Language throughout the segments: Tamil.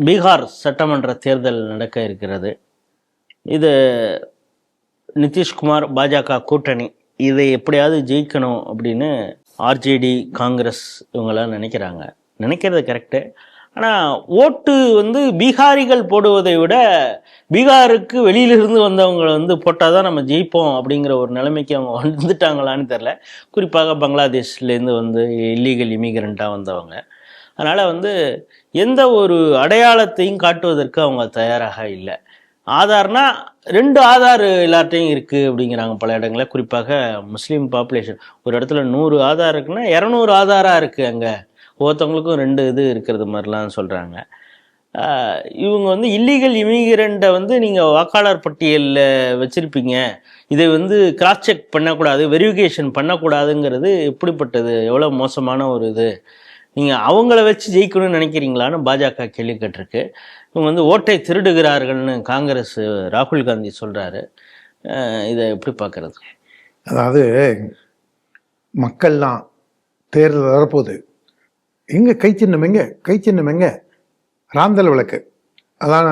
பீகார் சட்டமன்ற தேர்தல் நடக்க இருக்கிறது. இது நிதிஷ்குமார் பாஜக கூட்டணி. இதை எப்படியாவது ஜெயிக்கணும் அப்படின்னு ஆர்ஜேடி காங்கிரஸ் இவங்களாம் நினைக்கிறாங்க. நினைக்கிறது கரெக்டு ஆனால் ஓட்டு வந்து பீகாரிகள் போடுவதை விட பீகாருக்கு வெளியிலிருந்து வந்தவங்க வந்து போட்டால் தான் நம்ம ஜெயிப்போம் அப்படிங்கிற ஒரு நிலைமைக்கு அவங்க வந்துட்டாங்களான்னு தெரில குறிப்பாக பங்களாதேஷ்லேருந்து வந்து இல்லீகல் இமிகிரண்ட்டாக வந்தவங்க. அதனால் வந்து எந்த ஒரு அடையாளத்தையும் காட்டுவதற்கு அவங்க தயாராக இல்லை. ஆதார்னா ரெண்டு ஆதார் எல்லார்ட்டையும் இருக்குது அப்படிங்கிறாங்க பல இடங்களில். குறிப்பாக முஸ்லீம் பாப்புலேஷன் ஒரு இடத்துல நூறு ஆதார் இருக்குன்னா இரநூறு ஆதாராக இருக்குது அங்கே. ஒவ்வொருத்தவங்களுக்கும் ரெண்டு இது இருக்கிறது மாதிரிலாம் சொல்கிறாங்க இவங்க வந்து இல்லீகல் இமிகிரண்ட்டை வந்து நீங்கள் வாக்காளர் பட்டியலில் வச்சுருப்பீங்க. இதை வந்து கிராஸ் செக் பண்ணக்கூடாது வெரிஃபிகேஷன் பண்ணக்கூடாதுங்கிறது எப்படிப்பட்டது? எவ்வளோ மோசமான ஒரு இது? நீங்கள் அவங்கள வச்சு ஜெயிக்கணும்னு நினைக்கிறீங்களான்னு பாஜக கேள்வி கேட்டிருக்கு. இவங்க வந்து ஓட்டை திருடுகிறார்கள்னு காங்கிரஸ் ராகுல் காந்தி சொல்கிறாரு இதை எப்படி பார்க்கறது அதாவது மக்கள்லாம் தேர்தல் வரப்போகுது. எங்க கை சின்னம் எங்க? கை சின்னம் எங்க? ராந்தல் விளக்கு. அதான்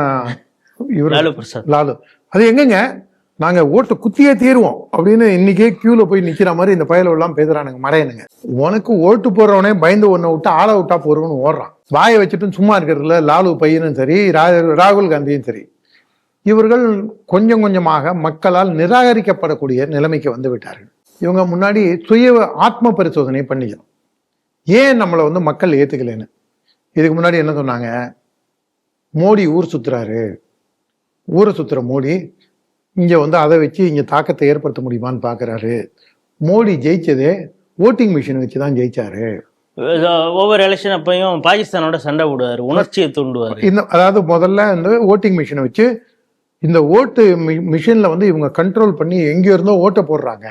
இவர் லாலு பிரசாத். லாலு. அது எங்கங்க? நாங்கள் ஓட்டு குத்தியே தீருவோம் அப்படின்னு இன்னைக்கே கியூவில் போய் நிற்கிற மாதிரி இந்த பயலெல்லாம் பேசுகிறானுங்க மறையனுங்க உனக்கு ஓட்டு போடுறவனே பயந்து ஒன்ன விட்டு ஆளை விட்டா போறவனு ஓடுறான். வாயை வச்சுட்டு சும்மா இருக்கிறதுல லாலு பையனும் சரி ரா- ராகுல் காந்தியும் சரி. இவர்கள் கொஞ்சம் கொஞ்சமாக மக்களால் நிராகரிக்கப்படக்கூடிய நிலைமைக்கு வந்து விட்டார்கள். இவங்க முன்னாடி சுய ஆத்ம பரிசோதனை பண்ணிக்கணும். ஏன் நம்மளை வந்து மக்கள் ஏற்றுக்கலைன்னு இதுக்கு முன்னாடி என்ன சொன்னாங்க? மோடி ஊர் சுற்றுறாரு ஊரை சுற்றுற மோடி இங்க வந்து அதை வச்சு இங்க தாக்கத்தை ஏற்படுத்த முடியுமான்னு பாக்குறாரு. மோடி ஜெயிச்சதே ஓட்டிங் மிஷின் வச்சு தான் ஜெயிச்சாரு. ஒவ்வொரு எலெக்ஷன் அப்பையும் பாகிஸ்தானோட சண்டை விடுவார் உணர்ச்சியை தூண்டுவார். இந்த அதாவது முதல்ல இந்த ஓட்டிங் மிஷினை வச்சு இந்த ஓட்டு மி- மிஷின்ல வந்து இவங்க கண்ட்ரோல் பண்ணி எங்கேயோ இருந்தோ ஓட்டை போடுறாங்க.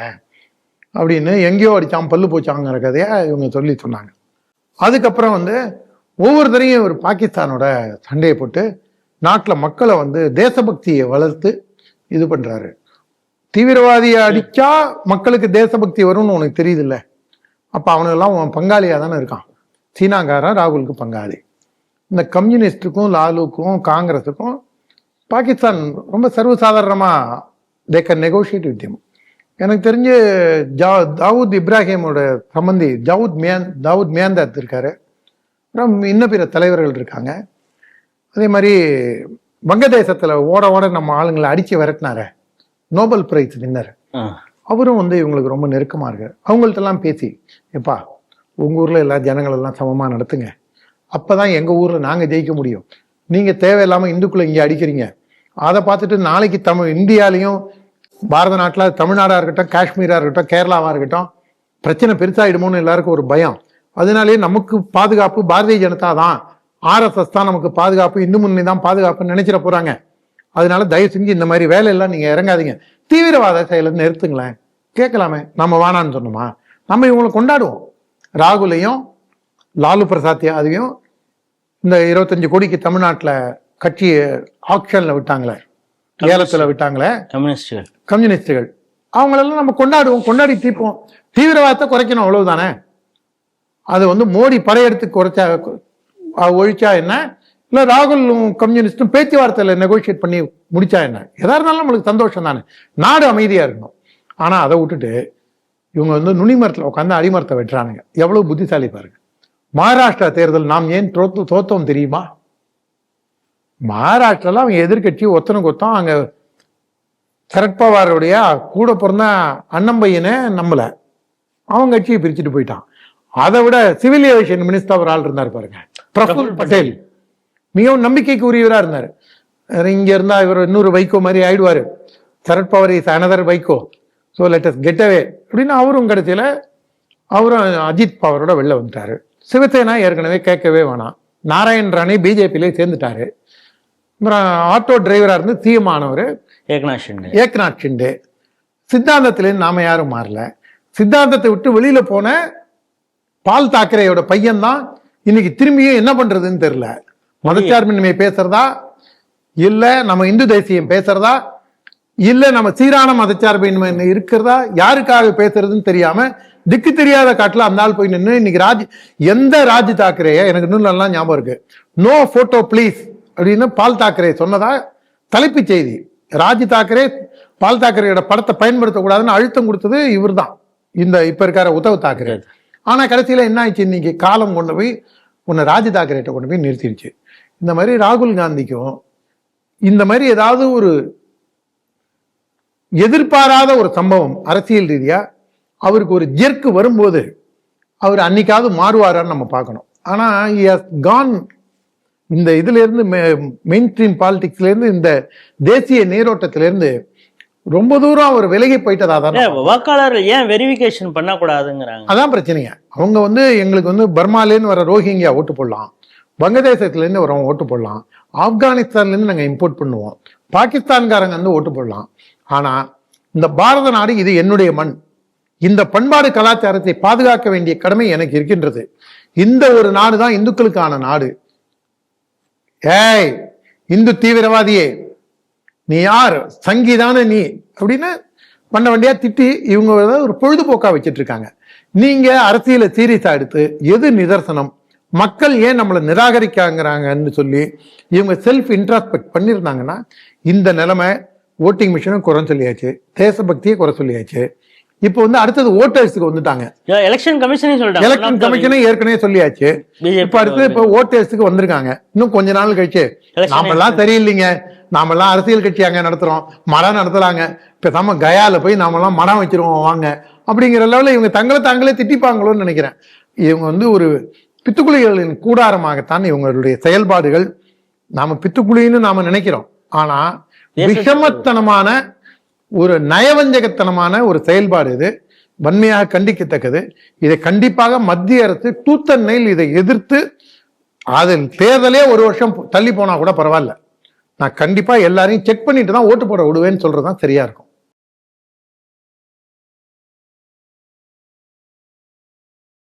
அப்படின்னு எங்கேயோ அடிச்சான் பல்லு போச்சாங்கிற கதையை இவங்க சொல்லி சொன்னாங்க. அதுக்கப்புறம் வந்து ஒவ்வொருத்தரையும் ஒரு பாகிஸ்தானோட சண்டையை போட்டு நாட்டில் மக்களை வந்து தேசபக்தியை வளர்த்து இது பண்றாரு. தீவிரவாதியை அடிச்சா மக்களுக்கு தேசபக்தி வரும்னு உனக்கு தெரியுதுல்ல? அப்ப அவனுக்கெல்லாம் அவன் பங்காளியா தானே இருக்கான். சீனாக்காரன் ராகுலுக்கு பங்காளி. இந்த கம்யூனிஸ்டுக்கும் லாலுக்கும் காங்கிரஸுக்கும் பாகிஸ்தான் ரொம்ப சர்வசாதாரணமாக தே கேன் நெகோஷியேட் வித் எனக்கு தெரிஞ்சு ஜா தாவூத் இப்ராஹிமோட சம்பந்தி ஜாவூத் மியான் தாவூத் மியாந்தாத் இருக்காரு. அப்புறம் இன்னும் பிற தலைவர்கள் இருக்காங்க. அதே மாதிரி வங்கதேசத்துல ஓட ஓட நம்ம ஆளுங்களை அடிச்சு விரட்டினாரு. Nobel prize winner. அவரும் வந்து இவங்களுக்கு ரொம்ப நெருக்கமா இருக்காரு. அவங்கள்ட்ட எல்லாம் பேசி எப்பா உங்க ஊர்ல எல்லா ஜனங்கள் எல்லாம் சமமா நடத்துங்க. அப்பதான் எங்க ஊர்ல நாங்க ஜெயிக்க முடியும். நீங்க தேவையில்லாம இந்துக்குள்ள இங்க அடிக்கிறீங்க. அதை பார்த்துட்டு நாளைக்கு தமிழ் இந்தியாலையும் பாரத நாட்டுல தமிழ்நாடா இருக்கட்டும் காஷ்மீரா இருக்கட்டும் கேரளாவா இருக்கட்டும் பிரச்சனை பெருசாயிடுமோன்னு எல்லாருக்கும் ஒரு பயம். அதனாலேயே நமக்கு பாதுகாப்பு பாரதிய ஜனதா தான். ஆர்எஸ்எஸ் தான் நமக்கு பாதுகாப்பு இந்து முன்னணி தான் பாதுகாப்புன்னு நினைச்சிட போறாங்க. அதனால தயவு செஞ்சு இந்த மாதிரி வேலையெல்லாம் நீங்க இறங்காதீங்க. தீவிரவாத செயலை நிறுத்துங்களேன். கேட்கலாமே. நம்ம வேணான்னு சொன்னோமா? நம்ம இவங்களை கொண்டாடுவோம். ராகுலையும் லாலு பிரசாத் யாதவையும் இந்த இருபத்தஞ்சு கோடிக்கு தமிழ்நாட்டுல கட்சி ஆக்ஷன்ல விட்டாங்களே. ஏலத்துல விட்டாங்களே. கம்யூனிஸ்டுகள். கம்யூனிஸ்டுகள். அவங்களெல்லாம் நம்ம கொண்டாடுவோம் கொண்டாடி தீர்ப்போம். தீவிரவாதத்தை குறைக்கணும் அவ்வளவுதானே? அது வந்து மோடி படையெடுத்து குறைச்சா ஒழிச்சா என்ன? இல்லை ராகுலும் கம்யூனிஸ்டும் பேச்சுவார்த்தையில் நெகோஷியேட் பண்ணி முடிச்சா என்ன? எதா இருந்தாலும் நம்மளுக்கு சந்தோஷம் தானே. நாடு அமைதியாக இருக்கணும். ஆனால் அதை விட்டுட்டு இவங்க வந்து நுனிமரத்தில் உட்காந்து அடிமரத்தை வெட்டுறானுங்க. எவ்வளோ புத்திசாலி பாருங்க. மகாராஷ்டிரா தேர்தல் நாம் ஏன் தோத்து தோத்தோம் தெரியுமா? மகாராஷ்டிராவில் அவங்க எதிர்க்கட்சி ஒத்தனுக்கு கொத்தம் அங்கே சரத்பவாருடைய கூட பிறந்த அண்ணம்பையனை பையனை அவன் கட்சியை பிரிச்சுட்டு போயிட்டான். அதை விட சிவில் ஏவியேஷன் மினிஸ்டர் ஒரு ஆள் இருந்தார் பாருங்க. பிரஃபுல் பட்டேல். மிகவும் நம்பிக்கைக்கு உரியவரா இருந்தார் இங்க இருந்தா இவர் இன்னொரு வைகோ மாதிரி ஆயிடுவாரு. Sharad Pawar is another Vaiko. So let's get away அப்படின்னு அவரும் கடைசியில அவரும் அஜித் பவரோட வெளில வந்துட்டாரு. சிவசேனா ஏற்கனவே கேட்கவே வேணாம். நாராயண் ராணே பிஜேபியிலே சேர்ந்துட்டாரு. அப்புறம் ஆட்டோ டிரைவரா இருந்து சிஎம் ஆனவர் ஏக்நாத் ஷிண்டே. ஏக்நாத் ஷிண்டே. சித்தாந்தத்திலேருந்து நாம யாரும் மாறல. சித்தாந்தத்தை விட்டு வெளியில போன பால் தாக்கரேயோட பையன் தான் இன்னைக்கு திரும்பியும் என்ன பண்றதுன்னு தெரியல. மதச்சார்பின்மை பேசுறதா? இல்ல நம்ம இந்து தேசியம் பேசுறதா? இல்ல நம்ம சீரான மதச்சார்பின்மை இருக்கிறதா? யாருக்காக பேசுறதுன்னு தெரியாம திக்கு தெரியாத காட்டுல அந்த ஆள் போய் நின்று இன்னைக்கு ராஜ் எந்த ராஜ் தாக்கரேய எனக்கு இன்னும் நல்லா ஞாபகம் இருக்கு. நோ போட்டோ ப்ளீஸ் அப்படின்னு பால் தாக்கரே சொன்னதா? தலைப்புச் செய்தி. ராஜ் தாக்கரே பால் தாக்கரேயோட படத்தை பயன்படுத்தக்கூடாதுன்னு அழுத்தம் கொடுத்தது இவர்தான். இந்த இப்ப இருக்கார உத்தவ் தாக்கரே. ஆனால் கடைசியில் என்ன ஆயிடுச்சு? இன்னைக்கு காலம் கொண்டு போய் உன்னை ராஜ் தாக்கரேட்டை கொண்டு போய் நிறுத்திடுச்சு இந்த மாதிரி ராகுல் காந்திக்கும் இந்த மாதிரி ஏதாவது ஒரு எதிர்பாராத ஒரு சம்பவம் அரசியல் ரீதியாக அவருக்கு ஒரு ஜெர்க்கு வரும்போது அவர் அன்னைக்காவது மாறுவாரான்னு நம்ம பார்க்கணும். ஆனா கான் இந்த இதுலேருந்து மெயின் ஸ்ட்ரீம் பாலிடிக்ஸ்லேருந்து இந்த தேசிய நீரோட்டத்திலேருந்து ரொம்ப தூரம் அவர் விலகி போயிட்டதா தான் ஏன் வாக்காளர்கள் ஏன் வெரிஃபிகேஷன் பண்ணக்கூடாதுங்கிறாங்க? அதான் பிரச்சனைங்க அவங்க வந்து எங்களுக்கு வந்து பர்மாலேருந்து வர ரோஹிங்கியா ஓட்டு போடலாம். வங்கதேசத்துலேருந்து வரவங்க ஓட்டு போடலாம். ஆப்கானிஸ்தான்லேருந்து நாங்கள் இம்போர்ட் பண்ணுவோம். பாகிஸ்தான்காரங்க வந்து ஓட்டு போடலாம். ஆனால் இந்த பாரத நாடு இது என்னுடைய மண். இந்த பண்பாடு கலாச்சாரத்தை பாதுகாக்க வேண்டிய கடமை எனக்கு இருக்கின்றது. இந்த ஒரு நாடு தான் இந்துக்களுக்கான நாடு. ஏய் இந்து தீவிரவாதியே. நீ யார்? சங்கிதான நீ? அப்படின்னு பண்ண வண்டியா திட்டி இவங்க ஒரு பொழுதுபோக்கா வச்சிட்டு இருக்காங்க நீங்க அரசியலை சீரியஸா எடுத்து எது நிதர்சனம்? மக்கள் ஏன் நம்மளை நிராகரிக்காங்கிறாங்கன்னு சொல்லி இவங்க செல்ஃப் இன்ட்ராஸ்பெக்ட் பண்ணியிருந்தாங்கன்னா இந்த நிலைமை ஓட்டிங் மிஷினும் குறை சொல்லியாச்சு. தேசபக்தியை குறை சொல்லியாச்சு. இப்போ வந்து அடுத்தது ஓட்டர்ஸுக்கு வந்துட்டாங்க. எலெக்ஷன் கமிஷனே சொல்லிட்டாங்க. எலெக்ஷன் கமிஷனே ஏற்கனவே சொல்லியாச்சு. இப்ப அடுத்து இப்ப ஓட்டர்ஸுக்கு வந்திருக்காங்க. இன்னும் கொஞ்ச நாள் கழிச்சு. Election நாமெல்லாம் சரியில்லைங்க நாமெல்லாம் அரசியல் கட்சி அங்க நடத்துறோம். மரம் நடத்துறாங்க. பேசாம கயால போய் நாமெல்லாம் மரம் வச்சிருவோம் வாங்க. அப்படிங்கிற லெவலில் இவங்க தங்களை தாங்களே திட்டிப்பாங்களோன்னு நினைக்கிறேன். இவங்க வந்து ஒரு பித்துக்குளிகளின் கூடாரமாகத்தான் இவங்களுடைய செயல்பாடுகள். நாம பித்துக்குழின்னு நாம நினைக்கிறோம். ஆனா விஷமத்தனமான ஒரு நயவஞ்சகத்தனமான ஒரு செயல்பாடு இது. வன்மையாக கண்டிக்கத்தக்கது. இதை கண்டிப்பாக மத்திய அரசு டூத் நெயில் இதை எதிர்த்து அதில் தேர்தலே ஒரு வருஷம் தள்ளி போனா கூட பரவாயில்ல. நான் கண்டிப்பாக எல்லாரையும் செக் பண்ணிட்டு தான் ஓட்டு போட விடுவேன்னு சொல்றதுதான் சரியா இருக்கும்.